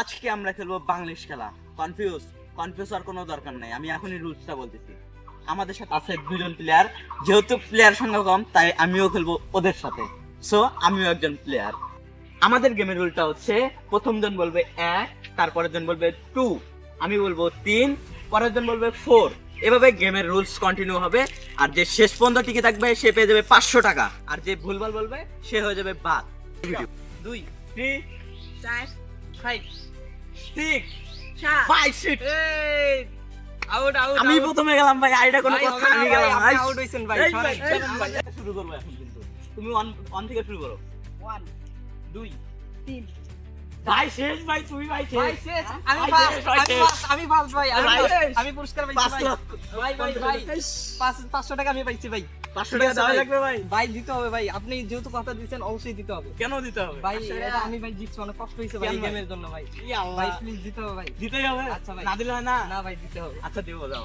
আজকে আমরা খেলব বাংলিশ খেলা। কনফিউজ কনফিউজ আর কোনো দরকার নাই। আমি এখনই রুলসটা বলতেছি। আমাদের সাথে আছে দুজন প্লেয়ার যেহেতু প্লেয়ার সংখ্যা কম, তাই আমিও খেলব ওদের সাথে। সো আমিও একজন প্লেয়ার আমাদের গেমের রুলটা হচ্ছে প্রথম জন বলবে এক তারপরের জন বলবে টু আমি বলব তিন পরের জন বলবে ফোর এভাবে গেমের রুলস কন্টিনিউ হবে। আর যে শেষ পর্যন্ত টিকে থাকবে, সে পেয়ে যাবে পাঁচশো টাকা। আর যে ভুলভাল বলবে, সে হয়ে যাবে বাদ। দুই থ্রি চার ফাইভ সিক্স সাত ফাইভ সিক্স আউট আউট আমি প্রথমে গেলাম ভাই আইডা কোনো কথা আমি গেলাম। ভাই আউট হইছেন ভাই, শুরু করব এখন কিন্তু। তুমি ওয়ান ওয়ান থেকে শুরু করো। ওয়ান দুই তিন ভাই শেষ ভাই তুমি ভাই ভাই শেষ। শেষ ভাই, শেষ, আমি ফার্স্ট আমি ফার্স্ট ভাই আমি ভাই, first, শেষ। আমি পুরস্কার পাইছি ভাই। ভাই ভাই ভাই। পাঁচ পাঁচশো টাকা আমি পাইছি ভাই। পাঁচশো ঠিক টাকা দেওয়া লাগবে ভাই। ভাই দিতে হবে ভাই। আপনি যেহেতু কথা দিচ্ছেন অবশ্যই দিতে হবে। কেন দিতে হবে? ভাই আমি ভাই জিতছি অনেক কষ্ট হয়েছে ভাই গেমের জন্য ভাই। ভাই প্লিজ দিতে হবে ভাই। দিতেই হবে। আচ্ছা ভাই। না দিলে হয় না। না ভাই দিতে হবে। আচ্ছা দেবো যাও